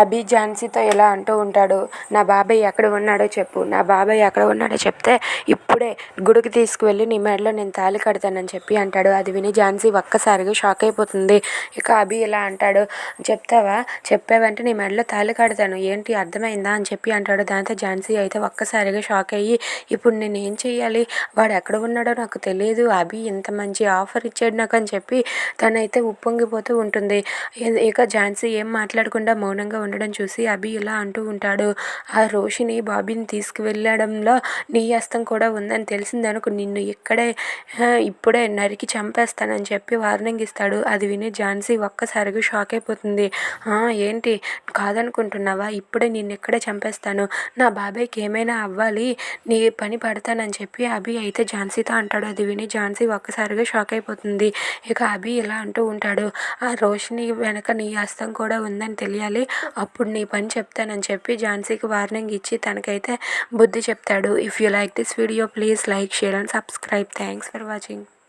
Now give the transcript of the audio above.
అభి ఝాన్సీతో ఇలా అంటూ ఉంటాడు నా బాబాయ్ ఎక్కడ ఉన్నాడో చెప్పు. నా బాబాయ్ ఎక్కడ ఉన్నాడో చెప్తే ఇప్పుడే గుడికి తీసుకువెళ్ళి నీ మెడలో నేను తాళి కడతానని చెప్పి అంటాడు. అది విని ఝాన్సీ ఒక్కసారిగా షాక్ అయిపోతుంది. ఇక అభి ఇలా అంటాడు చెప్తావా? చెప్పావంటే నీ మెడలో తాళి కడతాను. ఏంటి? అర్థమైందా? అని చెప్పి అంటాడు. దాంతో ఝాన్సీ అయితే ఒక్కసారిగా షాక్ అయ్యి ఇప్పుడు నేను ఏం చెయ్యాలి? వాడు ఎక్కడ ఉన్నాడో నాకు తెలియదు. అభి ఇంత మంచి ఆఫర్ ఇచ్చాడు నాకు అని చెప్పి తనైతే ఉప్పొంగిపోతూ ఉంటుంది. ఇక ఝాన్సీ ఏం మాట్లాడకుండా మౌనంగా ఉండడం చూసి అభి ఇలా అంటూ ఉంటాడు. ఆ రోషిని బాబీని తీసుకువెళ్ళడంలో నీ హస్తం కూడా ఉందని తెలిసిందనుకో నిన్ను ఇక్కడే ఇప్పుడే నరికి చంపేస్తానని చెప్పి వార్నింగ్ ఇస్తాడు. అది విని ఝాన్సీ ఒక్కసారిగా షాక్ అయిపోతుంది. ఏంటి? కాదనుకుంటున్నావా? ఇప్పుడే నిన్ను ఇక్కడే చంపేస్తాను. నా బాబాయ్కి ఏమైనా అవ్వాలి? నీ పని పడతానని చెప్పి అభి అయితే ఝాన్సీతో అంటాడు. అది విని ఝాన్సీ ఒక్కసారిగా షాక్ అయిపోతుంది. ఇక అభి ఇలా అంటూ ఉంటాడు. ఆ రోషిని వెనక నీ హస్తం కూడా ఉందని తెలియాలి. అప్పుడు నీ పని చెప్తానని చెప్పి ఝాన్సీకి వార్నింగ్ ఇచ్చి తనకైతే బుద్ధి చెప్తాడు. If you like this video please like share and subscribe thanks for watching